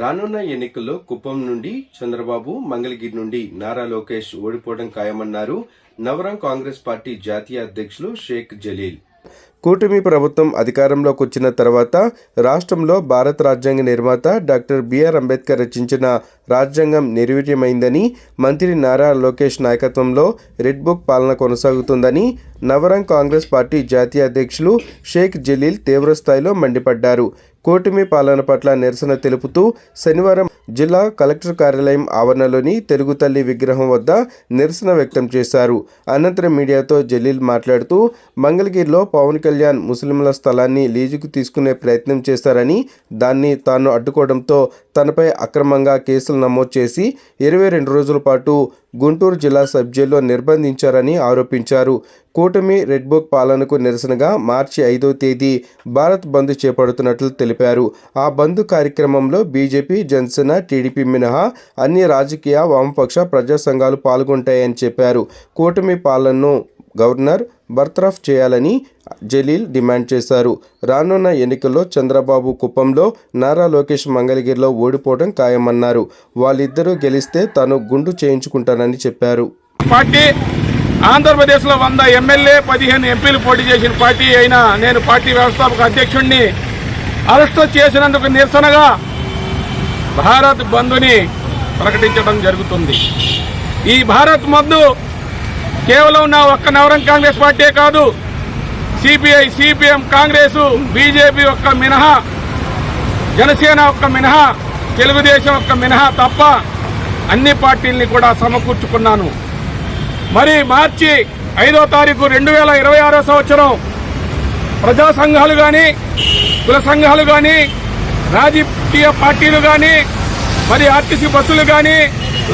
రానున్న ఎన్నికల్లో కుప్పం నుండి చంద్రబాబు మంగళగిరి నుండి నారా లోకేష్ ఓడిపోవడం ఖాయమన్నారు నవరం కాంగ్రెస్ పార్టీ జాతీయ అధ్యక్షులు షేక్ జలీల్. కూటమి ప్రభుత్వం అధికారంలోకి వచ్చిన తర్వాత రాష్ట్రంలో భారత రాజ్యాంగ నిర్మాత డాక్టర్ బిఆర్ అంబేద్కర్ రచించిన రాజ్యాంగం నిర్వీర్యమైందని మంత్రి నారా లోకేష్ నాయకత్వంలో రెడ్ బుక్ పాలన కొనసాగుతుందని నవరం కాంగ్రెస్ పార్టీ జాతీయ అధ్యక్షులు షేక్ జలీల్ తీవ్రస్థాయిలో మండిపడ్డారు. కూటమి పాలన పట్ల నిరసన తెలుపుతూ శనివారం జిల్లా కలెక్టర్ కార్యాలయం ఆవరణలోని తెలుగు తల్లి విగ్రహం వద్ద నిరసన వ్యక్తం చేశారు. అనంతరం మీడియాతో జలీల్ మాట్లాడుతూ మంగళగిరిలో పవన్ కళ్యాణ్ ముస్లింల స్థలాన్ని లీజుకు తీసుకునే ప్రయత్నం చేశారని దాన్ని తాను అడ్డుకోవడంతో తనపై అక్రమంగా కేసులు నమోదు చేసి ఇరవై రెండు రోజుల పాటు గుంటూరు జిల్లా సబ్ జైల్లో నిర్బంధించారని ఆరోపించారు. కూటమి రెడ్ బుక్ పాలనకు నిరసనగా మార్చి ఐదో తేదీ భారత్ బంద్ చేపడుతున్నట్లు తెలిపారు. ఆ బంద్ కార్యక్రమంలో బీజేపీ జనసేన టీడీపీ మినహా అన్ని రాజకీయ వామపక్ష ప్రజా సంఘాలు పాల్గొంటాయని చెప్పారు. కూటమి పాలనను గవర్నర్ బర్తరఫ్ చేయాలని జలీల్ డిమాండ్ చేశారు. రానున్న ఎన్నికల్లో చంద్రబాబు కుప్పంలో నారా లోకేష్ మంగళగిరిలో ఓడిపోవడం ఖాయమన్నారు. వాళ్ళిద్దరూ గెలిస్తే తాను గుండు చేయించుకుంటానని చెప్పారు. పార్టీ ఆంధ్రప్రదేశ్లో వంద ఎమ్మెల్యే పదిహేను ఎంపీలు పోటీ చేసిన పార్టీ అయినా నేను పార్టీ వ్యవస్థాపక అధ్యక్షుడిని అరెస్ట్ చేసినందుకు నిరసనగా భారత్ బంధుని ప్రకటించడం జరుగుతుంది. ఈ భారత్ బంధు కేవలం నా ఒక్క నవరం కాంగ్రెస్ పార్టీ కాదు సిపిఐ సిపిఎం కాంగ్రెస్ బీజేపీ ఒక్క మినహా జనసేన ఒక్క మినహా తెలుగుదేశం ఒక్క మినహా తప్ప అన్ని పార్టీల్ని కూడా సమకూర్చుకున్నాను. మరి మార్చి ఐదో తారీఖు రెండు వేల ఇరవై ఆరో సంవత్సరం ప్రజా సంఘాలు కానీ కుల సంఘాలు కానీ రాజకీయ పార్టీలు కానీ మరి ఆర్టీసీ బస్సులు కానీ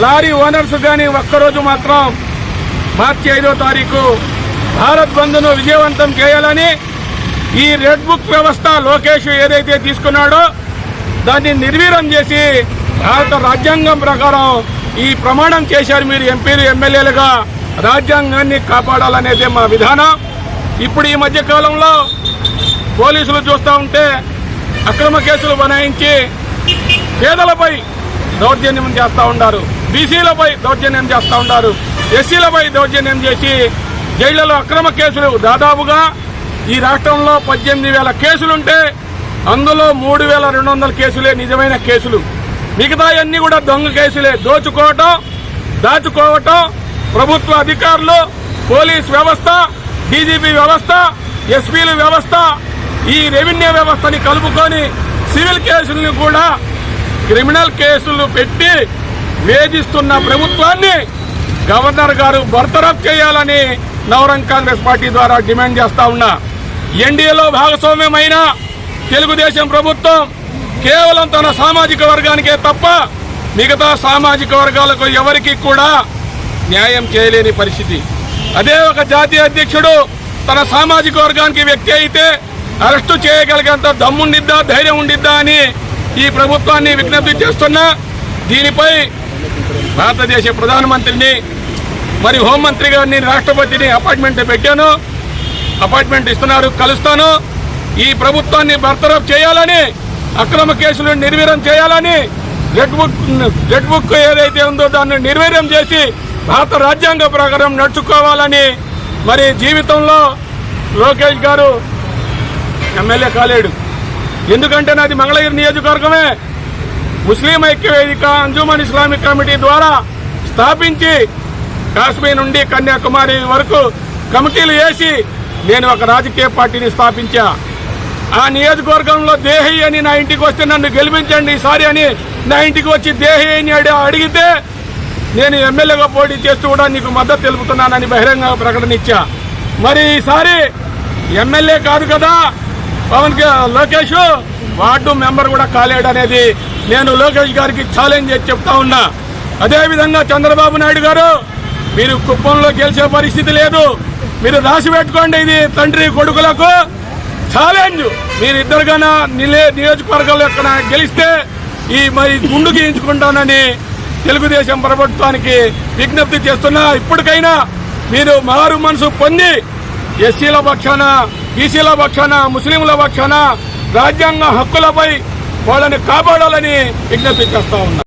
లారీ ఓనర్స్ కానీ ఒక్కరోజు మాత్రం మార్చి ఐదో తారీఖు భారత్ బంద్ను విజయవంతం చేయాలని ఈ రెడ్ బుక్ వ్యవస్థ లోకేష్ ఏదైతే తీసుకున్నాడో దాన్ని నిర్వీర్యం చేసి భారత రాజ్యాంగం ప్రకారం ఈ ప్రమాణం చేశారు మీరు ఎంపీలు ఎమ్మెల్యేలుగా. రాజ్యాంగాన్ని కాపాడాలనేదే మా విధానం. ఇప్పుడు ఈ మధ్య కాలంలో పోలీసులు చూస్తూ ఉంటే అక్రమ కేసులు బనాయించి పేదలపై దౌర్జన్యం చేస్తూ ఉన్నారు బీసీలపై దౌర్జన్యం చేస్తూ ఉన్నారు ఎస్సీలపై దౌర్జన్యం చేసి జైళ్ళలో అక్రమ కేసులు దాదాపుగా ఈ రాష్ట్రంలో పద్దెనిమిది వేల కేసులుంటే అందులో మూడు వేల రెండు వందల కేసులే నిజమైన కేసులు. మిగతా అన్నీ కూడా దొంగ కేసులే. దోచుకోవటం దాచుకోవటం ప్రభుత్వ అధికారులు పోలీస్ వ్యవస్థ డీజీపీ వ్యవస్థ ఎస్పీల వ్యవస్థ ఈ రెవెన్యూ వ్యవస్థని కలుపుకొని సివిల్ కేసులను కూడా క్రిమినల్ కేసులు పెట్టి వేధిస్తున్న ప్రభుత్వాన్ని గవర్నర్ గారు బర్తరఫ్ చేయాలని నవరంగ్ కాంగ్రెస్ పార్టీ ద్వారా డిమాండ్ చేస్తా ఉన్నా. ఎన్డీఏలో భాగస్వామ్యమైన తెలుగుదేశం ప్రభుత్వం కేవలం తన సామాజిక వర్గానికే తప్ప మిగతా సామాజిక వర్గాలకు ఎవరికి కూడా న్యాయం చేయలేని పరిస్థితి. అదే ఒక జాతీయ అధ్యక్షుడు తన సామాజిక వర్గానికి వ్యక్తి అయితే అరెస్టు చేయగలిగేంత దమ్ముండిద్దా ధైర్యం ఉండిద్దా అని ఈ ప్రభుత్వాన్ని విజ్ఞప్తి చేస్తున్నా. దీనిపై భారతదేశ ప్రధానమంత్రిని మరి హోంమంత్రి గారిని రాష్ట్రపతిని అపాయింట్మెంట్ పెట్టాను. అపాయింట్మెంట్ ఇస్తున్నారు కలుస్తాను. ఈ ప్రభుత్వాన్ని బర్తరఫ్ చేయాలని అక్రమ కేసులు నిర్వీర్యం చేయాలని రెడ్ బుక్ రెడ్ బుక్ ఏదైతే ఉందో దాన్ని నిర్వీర్యం చేసి భారత రాజ్యాంగ ప్రకారం నడుచుకోవాలని మరి జీవితంలో లోకేష్ గారు ఎమ్మెల్యే కాలేడు. ఎందుకంటే నాది మంగళగిరి నియోజకవర్గమే. ముస్లిం ఐక్యవేదిక అంజుమన్ ఇస్లామిక్ కమిటీ ద్వారా స్థాపించి కాశ్మీర్ నుండి కన్యాకుమారి వరకు కమిటీలు వేసి నేను ఒక రాజకీయ పార్టీని స్థాపించా. ఆ నియోజకవర్గంలో దేహి అని నా ఇంటికి వస్తే నన్ను గెలిపించండి ఈసారి అని నా ఇంటికి వచ్చి దేహి అని అడిగితే నేను ఎమ్మెల్యేగా పోటీ చేస్తూ కూడా నీకు మద్దతు తెలుపుతున్నానని బహిరంగ ప్రకటన ఇచ్చా. మరి ఈసారి ఎమ్మెల్యే కాదు కదా పవన్ లోకేష్ వార్డు మెంబర్ కూడా కాలేడు అనేది నేను లోకేష్ గారికి ఛాలెంజ్ చేసి చెప్తా ఉన్నా. అదేవిధంగా చంద్రబాబు నాయుడు గారు మీరు కుప్పంలో గెలిచే పరిస్థితి లేదు. మీరు రాసి పెట్టుకోండి ఇది తండ్రి కొడుకులకు. ఛాలెంజ్ మీరు నిలే నియోజకవర్గాల్లో ఎక్కడ గెలిస్తే ఈ మరి గుండు గీయించుకుంటానని తెలుగుదేశం ప్రభుత్వానికి విజ్ఞప్తి చేస్తున్నా ఇప్పటికైనా మీరు మారు మనసు పొంది ఎస్సీల పక్షాన బీసీల పక్షాన ముస్లింల పక్షాన రాజ్యాంగ హక్కులపై వాళ్ళని కాపాడాలని విజ్ఞప్తి చేస్తా ఉన్నా.